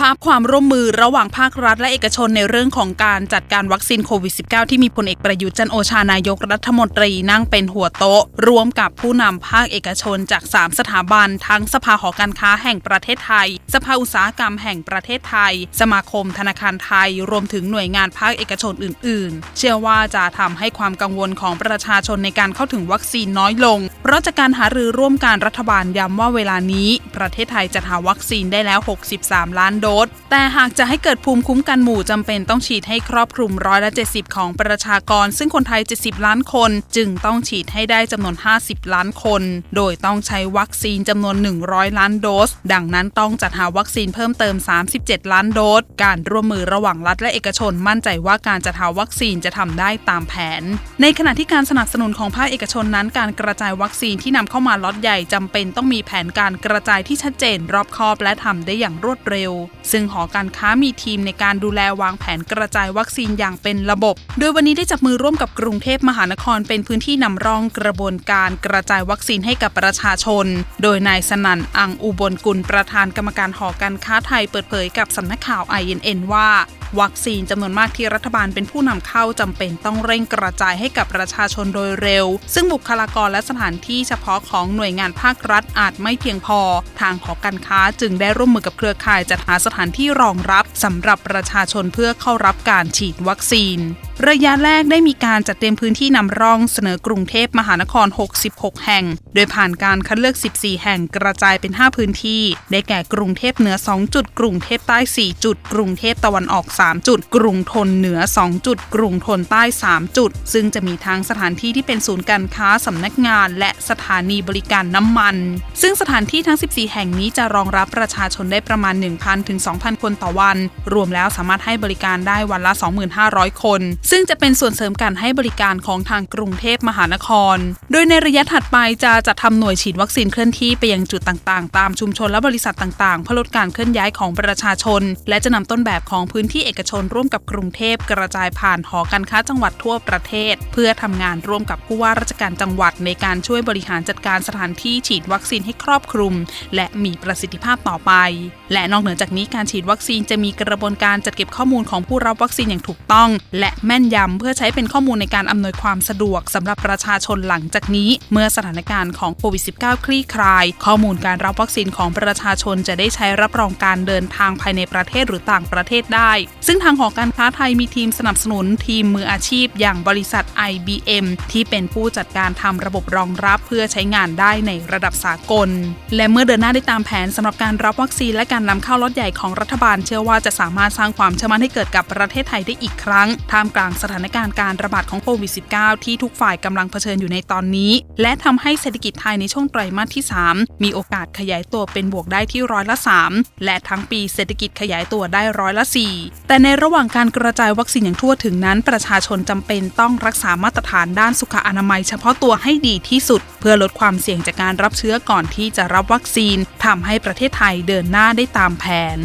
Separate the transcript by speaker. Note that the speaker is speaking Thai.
Speaker 1: ภาพความร่วมมือระหว่างภาครัฐและเอกชนในเรื่องของการจัดการวัคซีนโควิด -19 ที่มีพลเอกประยุทธ์จันโอชานายกรัฐมนตรีนั่งเป็นหัวโต๊ะ ร่วมกับผู้นำภาคเอกชนจาก 3 สถาบัน ทั้งสภาหอการค้าแห่งประเทศไทย สภาอุตสาหกรรมแห่งประเทศไทย สมาคมธนาคารไทย รวมถึงหน่วยงานภาคเอกชนอื่น ๆ เชื่อว่าจะทำให้ความกังวลของประชาชนในการเข้าถึงวัคซีนน้อยลง เพราะจากการหารือร่วมการรัฐบาลย้ำว่าเวลานี้ ประเทศไทยจะหาวัคซีนได้แล้ว 63 ล้านโดสแต่หากจะให้เกิดภูมิคุ้มกันหมู่จำเป็นต้องฉีดให้ครอบคลุมร้อยละ70 ของประชากร ซึ่งคนไทย 70 ล้านคน จึงต้องฉีดให้ได้จำนวน 50 ล้านคน โดยต้องใช้วัคซีนจำนวน 100 ล้านโดส ดังนั้นต้องจัดหาวัคซีนเพิ่มเติม 37 ล้านโดส การร่วมมือระหว่างรัฐและเอกชนมั่นใจว่าการจัดหาวัคซีนจะทำได้ตามแผน ในขณะที่การสนับสนุนของภาคเอกชนนั้น การกระจายวัคซีนที่นำเข้ามาล็อตใหญ่จำเป็นต้องมีแผนการกระจายที่ชัดเจนรอบคอบและทำได้อย่างรวดเร็วซึ่งหอการค้ามีทีมในการดูแลวางแผนกระจายวัคซีนอย่างเป็นระบบ โดยวันนี้ได้จับมือร่วมกับกรุงเทพมหานครเป็นพื้นที่นำร่องกระบวนการกระจายวัคซีนให้กับประชาชน โดยนายสนั่นอังอุบลกุลประธานกรรมการหอการค้าไทยเปิดเผยกับสำนักข่าว INN ว่า วัคซีนจำนวนมากที่รัฐบาลเป็นผู้นำเข้าจำเป็นต้องเร่งกระจายให้กับประชาชนโดยเร็ว ซึ่งบุคลากรและสถานที่เฉพาะของหน่วยงานภาครัฐอาจไม่เพียงพอ ทางหอการค้าจึงได้ร่วมมือกับเครือข่ายจัดหาสถานที่รองรับสำหรับประชาชนเพื่อเข้ารับการฉีดวัคซีน ระยะแรกได้มีการจัดเตรียมพื้นที่นำร่องเสนอกรุงเทพมหานคร 66 แห่ง โดยผ่านการคัดเลือก 14 แห่งกระจายเป็น 5 พื้นที่ ได้แก่กรุงเทพเหนือ 2 จุด กรุงเทพใต้ 4 จุด กรุงเทพตะวันออก 3 จุด กรุงทนเหนือ 2 จุด กรุงทนใต้ 3 จุด ซึ่งจะมีทั้งสถานที่ที่เป็นศูนย์การค้าสำนักงาน และสถานีบริการน้ำมัน ซึ่งสถานที่ทั้ง 14 แห่งนี้จะรองรับประชาชนได้ประมาณ 1,000ถึง2,000 คนต่อวัน รวมแล้วสามารถให้บริการได้วันละ 2,500 คนซึ่งจะเป็นส่วนเสริมการให้บริการของทางกรุงเทพมหานคร โดยในระยะถัดไปจะจัดทำหน่วยฉีดวัคซีนเคลื่อนที่ไปยังจุดต่างๆ ตามชุมชนและบริษัทต่างๆเพื่อลดการเคลื่อนย้ายของประชาชน และจะนำต้นแบบของพื้นที่เอกชนร่วมกับกรุงเทพกระจายผ่านหอการค้าจังหวัดทั่วประเทศ เพื่อทำงานร่วมกับผู้ว่าราชการจังหวัดในการช่วยบริหารจัดการสถานที่ฉีดวัคซีนให้ครอบคลุม และมีประสิทธิภาพต่อไป และนอกเหนือจากนี้การฉีดวัคซีนจะมีกระบวนการจัดเก็บข้อมูลของผู้รับวัคซีนอย่างถูกต้อง และแม่นยำเพื่อใช้เป็นข้อมูลในการอำนวยความสะดวกสำหรับประชาชนหลังจากนี้ เมื่อสถานการณ์ของโควิด -19 คลี่คลาย ข้อมูลการรับวัคซีนของประชาชนจะได้ใช้รับรองการเดินทางภายในประเทศหรือต่างประเทศได้ ซึ่งทางหอการค้าไทยมีทีมสนับสนุนทีมมืออาชีพ อย่างบริษัท IBM ที่เป็นผู้จัดการทำระบบรองรับเพื่อใช้งานได้ในระดับสากล และเมื่อเดินหน้าได้ตามแผนสำหรับการรับวัคซีนและการนำเข้าล็อตใหญ่ของรัฐบาลเชื่อว่าจะสามารถสร้างความเชื่อมั่นให้เกิดกับประเทศไทยได้อีกครั้งท่ามกลางลางสถานการณ์การระบาดของโควิด -19 ที่ทุกฝ่ายกำลังเผชิญอยู่ในตอนนี้ และทำให้เศรษฐกิจไทยในช่วงไตรมาสที่ 3 มีโอกาสขยายตัวเป็นบวกได้ที่ร้อยละ 3 และทั้งปีเศรษฐกิจขยายตัวได้ร้อยละ 4 แต่ในระหว่างการกระจายวัคซีนอย่างทั่วถึงนั้น ประชาชนจำเป็นต้องรักษามาตรฐานด้านสุขอนามัย เฉพาะตัวให้ดีที่สุด เพื่อลดความเสี่ยงจากการรับเชื้อก่อนที่จะรับวัคซีนทำให้ประเทศไทยเดินหน้าได้ตามแผน